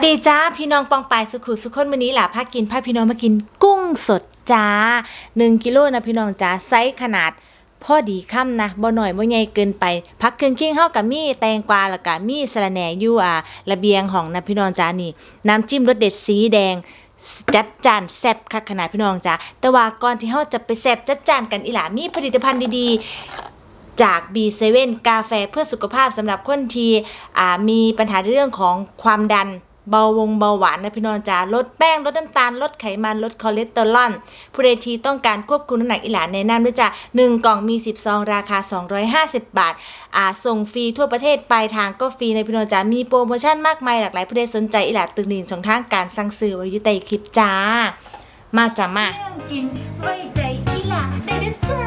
วัสดีจ้าพี่น้องปองปายสุขุสุขคนวันนี้หล่ะพากินพาพี่น้องมากินกุ้งสดจ้า1กิโลนะพี่น้องจ้าไซส์ขนาดพอดีค่ำนะบ่หน่อยบ่ใหญ่เกินไป พักเครื่องเคียงเฮากับมีแตงกวาแล้วก็มีสะระแหน่อยู่อ่าระเบียงของนะพี่น้องจ้านี่ น้ำจิ้มรสเด็ดสีแดงจัดจานแซ่บคักขนาดพี่น้องจ้าแต่ว่าก่อนที่เฮาจะไปแซ่บจัดจานกันอีหล่ะมีผลิตภัณฑ์ดีๆ จาก B7 กาแฟเพื่อสุขภาพสำหรับคนที่อ่ามีปัญหาเรื่องของความดัน เบาวงเบาหวานนะพี่น้องจ๋าลดแป้งลดน้ำตาลลดไขมันลดคอเลสเตอรอลผู้ใดที่ต้องการควบคุมน้ำหนักอีหลานแนะนำด้วยจ้ะ1 กล่องมี 10 ซองราคา 250 บาทอ่าส่งฟรีทั่วประเทศปลายทางก็ฟรีในพี่น้องจ๋ามีโปรโมชั่นมากมายหลากหลายผู้ใดสนใจอีหลาตึกนินช่องทางการสั่งซื้อไว้อยู่ใต้คลิปจ้า มาจ้ามาเรื่องกินไว้ใจอีหลาได้นะจ๊ะ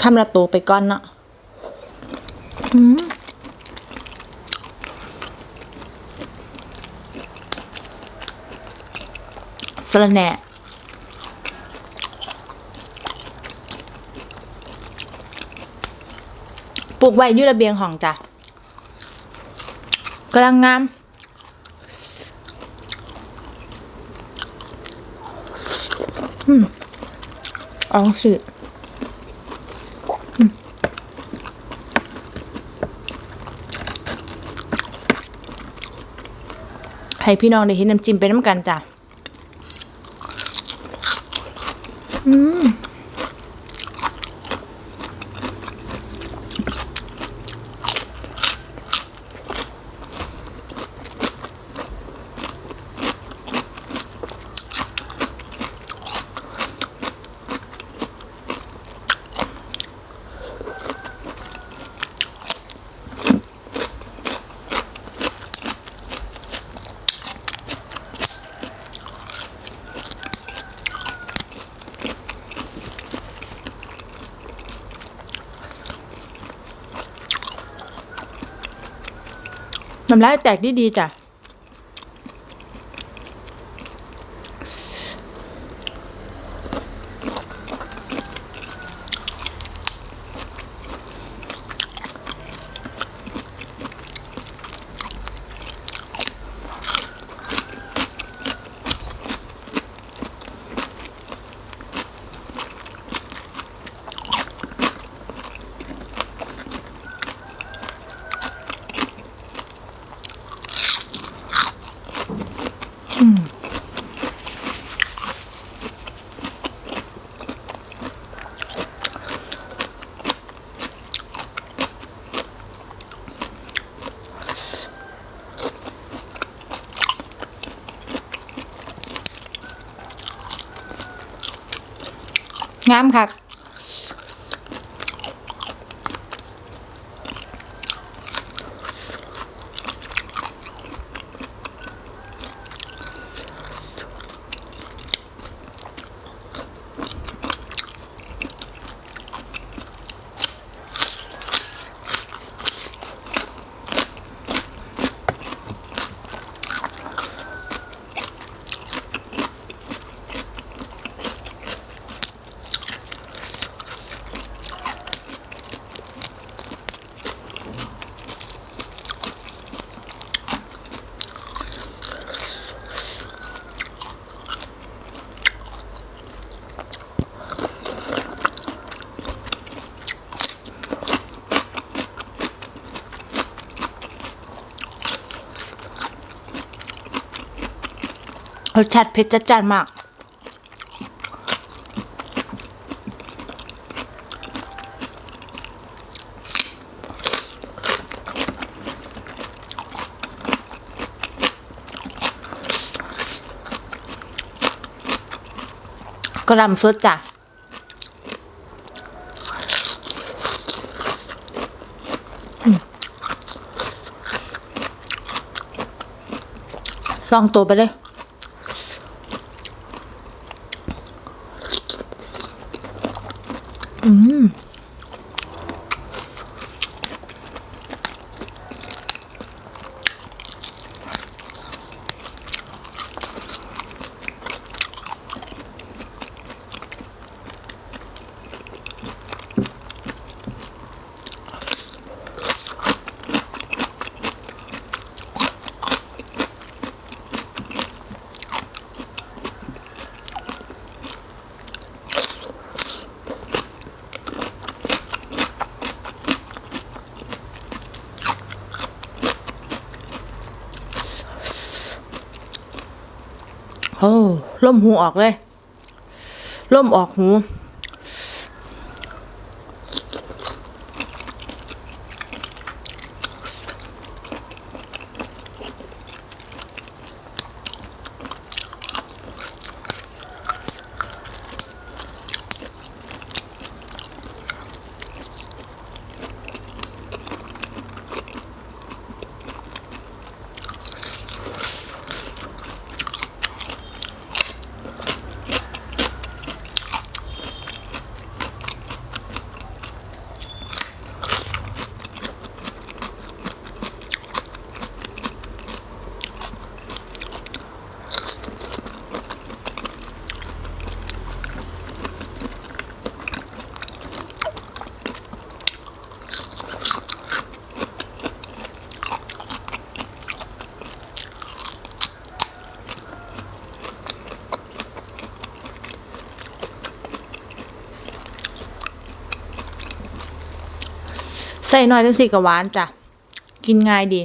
คำละโตไปก่อนเนาะอืะระแหน่ปลูกไว้อยู่ระเบียงห้องจ้ะกำลังงามอืมเอองสิให้พี่น้องได้เห็นน้ำจิ้มไปน้ำกันจ้ะ อื น้ำลายแตกดีดีๆจ้ะ งามคัก รสชาติเผ็ดจัดจ้านมากกระลำสดจ้ะซองตัวไปเลย อืม โอ้ ล่มหูออกเลย ล่มออกหู ใส่หน่อยจังสิกับหวานจ้ะ กินง่ายดี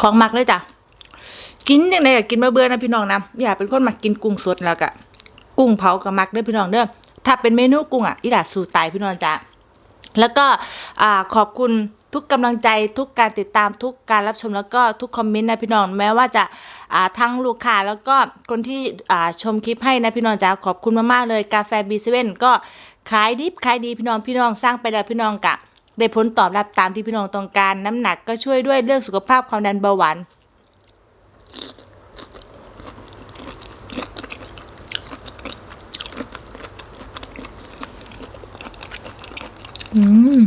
ของมักเลยจ้ะ กินยังไงก็กินมาเบื่อนะพี่น้องนะอย่าเป็นคนมักกินกุ้งสดแล้วก็กุ้งเผากับมักเด้อพี่น้องเด้อถ้าเป็นเมนูกุ้งอะอีดาสูตายพี่น้องจ้ะแล้วก็ขอบคุณทุกกำลังใจทุกการติดตามทุกการรับชมแล้วก็ทุกคอมเมนต์นะพี่น้องแม้ว่าจะาทั้งลูกค้าแล้วก็คนที่ชมคลิปให้นะพี่น้องจ้ะขอบคุณมากๆเลยกาแฟบีเซเว่นก็ขายดิบขายดีพี่น้องพี่น้องสร้างไปแล้วพี่น้องกะ ได้ผลตอบรับตามที่พี่น้องต้องการ น้ำหนักก็ช่วยด้วยเรื่องสุขภาพความดันเบาหวานอืม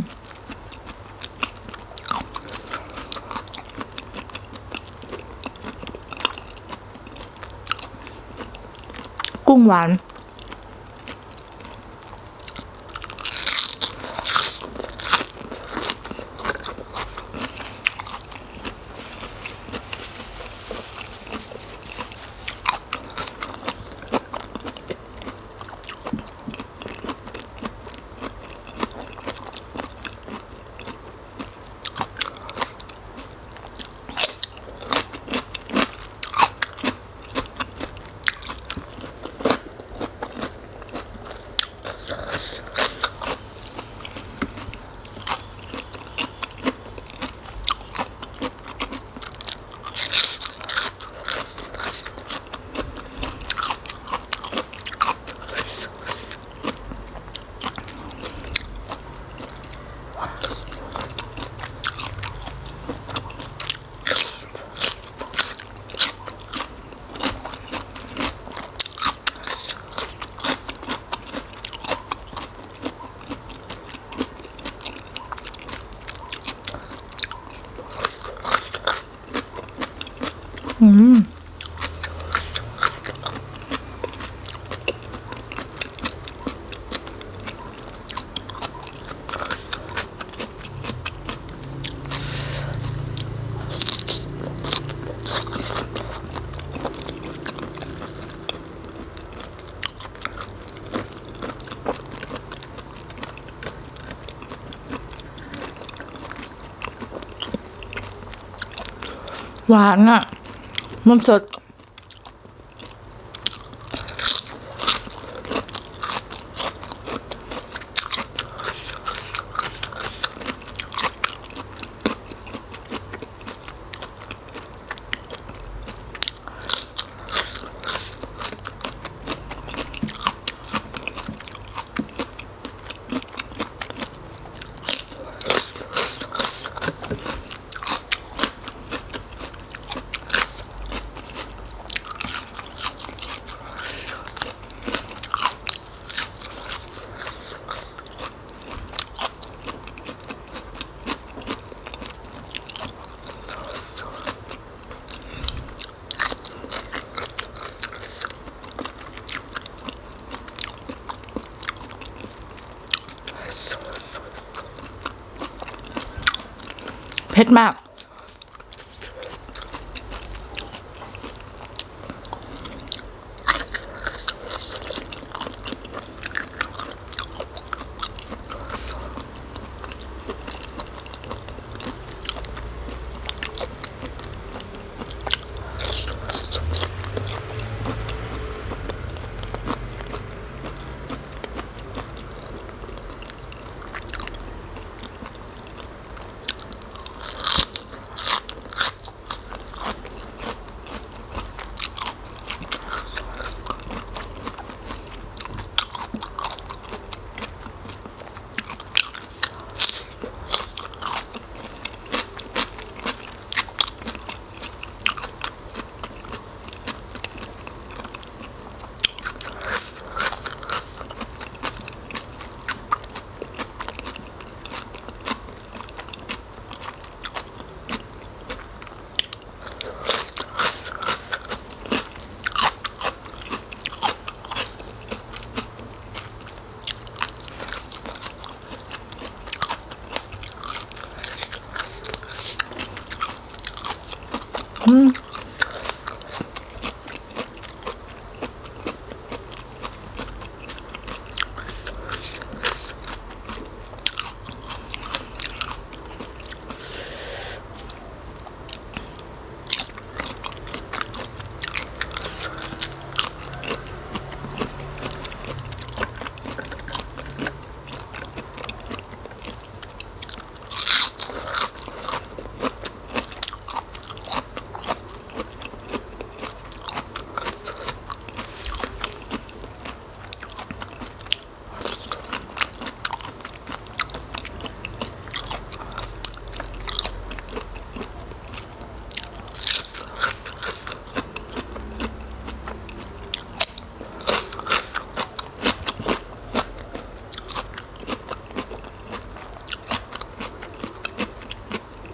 กุ้งหวาน หวานอะ มันสด ผ็ดมาก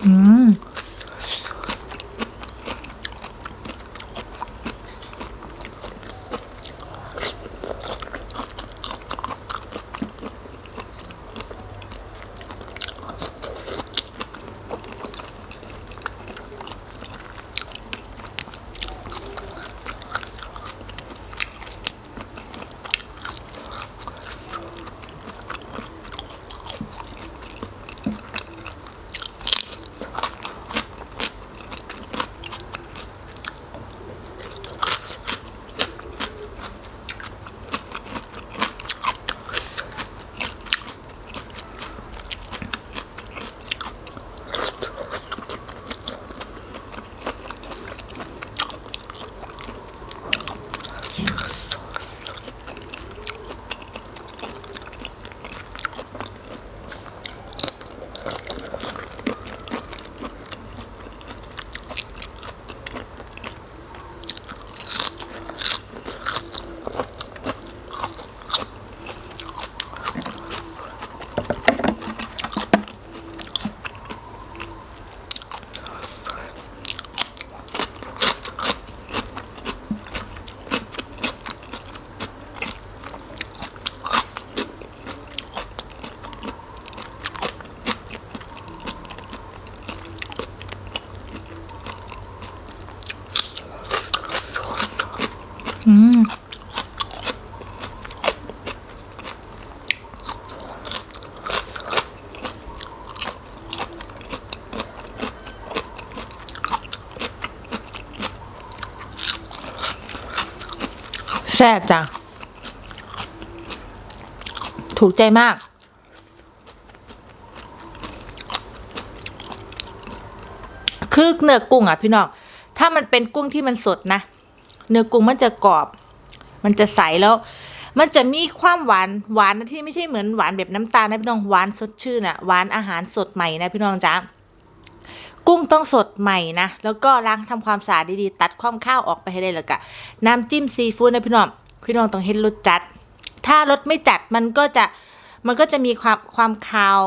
อื แซ่บจ้ะ ถูกใจมาก คือเนื้อกุ้งอะพี่น้อง ถ้ามันเป็นกุ้งที่มันสดนะ เนื้อกุ้งมันจะกรอบ มันจะใสแล้ว มันจะมีความหวานหวานที่ไม่ใช่เหมือนหวานแบบน้ำตาลนะพี่น้องหวานสดชื่นอะหวานอาหารสดใหม่นะพี่น้องจ้ากุ้งต้องสดใหม่นะ แล้วก็ล้างทำความสะอาดดีๆ ตัดความข้าวออกไปให้ได้แล้วก็น้ำจิ้มซีฟู้ดนะพี่น้อง พี่น้องต้องเห็นรสจัด ถ้ารสไม่จัดมันก็จะมันก็จะมีความความคาว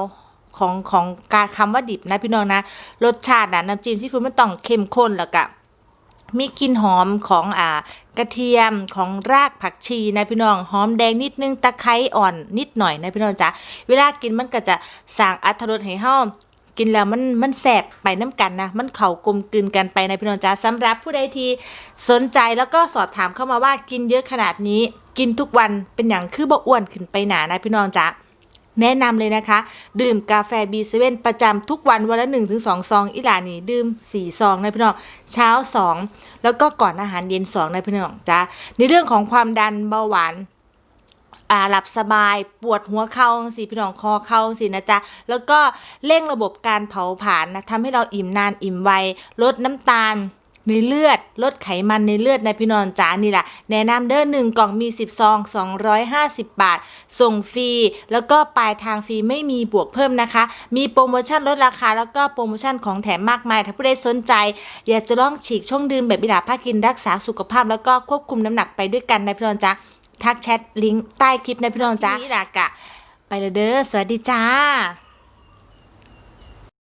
ของของการคำว่าดิบนะพี่น้องนะ รสชาตินะน้ำจิ้มซีฟู้ดมันต้องเข้มข้นแล้วก็ มีกลิ่นหอมของอ่ากระเทียมของรากผักชีนะพี่น้องหอมแดงนิดนึงตะไคร้อ่อนนิดหน่อยนะพี่น้องจ้ะเวลากินมันก็จะสร้างอรรถรสให้เฮากินแล้วมันมันแสบไปน้ำกันนะ มันเข่ากลมกลืนกันไปนะพี่น้องจ้ะสำหรับผู้ใดที่สนใจแล้วก็สอบถามเข้ามาว่ากินเยอะขนาดนี้ กินทุกวันเป็นอย่างคือบ่อ้วนขึ้นไปหนานะพี่น้องจ้ะ แนะนำเลยนะคะ ดื่มกาแฟ B7 ประจำทุกวันวันละ 1-2ถึงซอง อีหลานี่ดื่ม 4 ซองนะพี่น้อง เช้า 2 แล้วก็ก่อนอาหารเย็น2นะพี่น้องจ้าในเรื่องของความดันเบาหวานอ่าหลับสบายปวดหัวเข่าสิพี่น้องคอเข่าสินะจ๊ะ แล้วก็เร่งระบบการเผาผลาญนะทำให้เราอิ่มนานอิ่มไวลดน้ำตาล ในเลือด ลดไขมันในเลือดนะพี่น้องจ๋านี่แหละแนะนำเด้อหนึ่งกล่องมี 10 ซอง 250 บาท ส่งฟรี แล้วก็ปลายทางฟรีไม่มีบวกเพิ่มนะคะ มีโปรโมชั่นลดราคา แล้วก็โปรโมชั่นของแถมมากมาย ถ้าผู้ใดสนใจ อยากจะลองฉีกช่องดื่มแบบบิดาภาคกินรักษาสุขภาพ แล้วก็ควบคุมน้ำหนักไปด้วยกันนะพี่น้องจ๊ะทักแชทลิงก์ใต้คลิปนะพี่น้องจ้านี่ละกะไปเลยเด้อสวัสดีจ้า